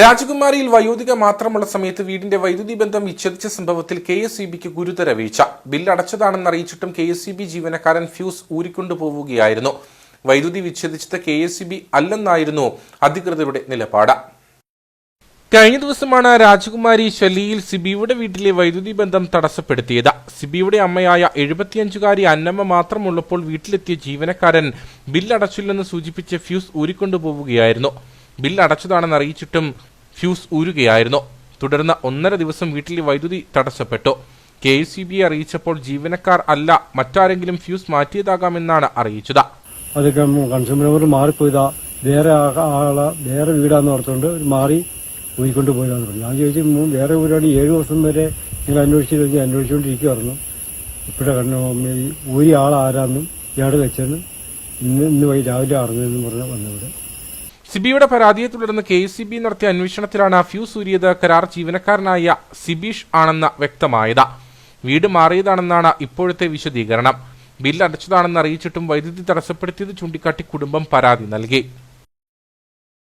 രാജകുമാരിയിൽ വയോധിക മാത്രമുള്ള സമയത്ത് വീടിന്റെ വൈദ്യുതി ബന്ധം വിച്ഛേദിച്ച സംഭവത്തിൽ കെ എസ് ഇ ബിക്ക് ഗുരുതര വീഴ്ച. ബിൽ അടച്ചതാണെന്ന് അറിയിച്ചിട്ടും കെ എസ് ഇ ബി ജീവനക്കാരൻ ഫ്യൂസ് ഊരിക്കൊണ്ടുപോവുകയായിരുന്നു. വൈദ്യുതി വിച്ഛേദിച്ചത് കെ എസ് ഇ ബി അല്ലെന്നായിരുന്നു അധികൃതരുടെ നിലപാട്. കഴിഞ്ഞ ദിവസമാണ് രാജകുമാരി ഷെല്ലിയിൽ സിബിയുടെ വീട്ടിലെ വൈദ്യുതി ബന്ധം തടസ്സപ്പെടുത്തിയത്. സിബിയുടെ അമ്മയായ എഴുപത്തിയഞ്ചുകാരി അന്നമ്മ മാത്രമുള്ളപ്പോൾ വീട്ടിലെത്തിയ ജീവനക്കാരൻ ബിൽ അടച്ചില്ലെന്ന് സൂചിപ്പിച്ച് ഫ്യൂസ് ഊരിക്കൊണ്ടുപോവുകയായിരുന്നു. ബിൽ അടച്ചതാണെന്ന് അറിയിച്ചിട്ടും ഫ്യൂസ് ഊരുകയായിരുന്നു. തുടർന്ന് ഒന്നര ദിവസം വീട്ടിലെ വൈദ്യുതി തടസ്സപ്പെട്ടു. കെ എസ് സി ബി അറിയിച്ചപ്പോൾ ജീവനക്കാർ അല്ല മറ്റാരെങ്കിലും ഫ്യൂസ് മാറ്റിയതാകാമെന്നാണ് അറിയിച്ചത്. അതൊക്കെ കൺസ്യൂമർ മാറിപ്പോയതാ. വേറെ ആളെ വേറെ വീടാന്ന് ഓർത്തുകൊണ്ട് മാറി പോയിക്കൊണ്ട് പോയതാന്ന് പറഞ്ഞു. ഞാൻ ചോദിച്ചു "മൂ- വേറെ വീടാണ് ഏഴ് ദിവസം വരെ നിങ്ങൾ അന്വേഷിച്ചു കഴിഞ്ഞ് അന്വേഷിച്ചുകൊണ്ടിരിക്കുവായിരുന്നു. ഇപ്പോഴെ കണ്ണു ആളാരാന്നും ഇയാൾ വെച്ചെന്ന് ഇന്ന് ഇന്ന് വൈ രാവിലെ അറിഞ്ഞതെന്ന് പറഞ്ഞ് വന്നവിടെ സിബിയുടെ പരാതിയെ തുടർന്ന് കെ സി ബി നടത്തിയ അന്വേഷണത്തിലാണ് ഫ്യൂ ഊരിയത്. കരാർ ജീവനക്കാരനായ സിബീഷ് ആണെന്ന് വ്യക്തമായത്. വീട് മാറിയതാണെന്നാണ് ഇപ്പോഴത്തെ വിശദീകരണം. ബില്ല് അടച്ചതാണെന്ന് അറിയിച്ചിട്ടും വൈദ്യുതി തടസ്സപ്പെടുത്തിയത് ചൂണ്ടിക്കാട്ടി കുടുംബം പരാതി നൽകി.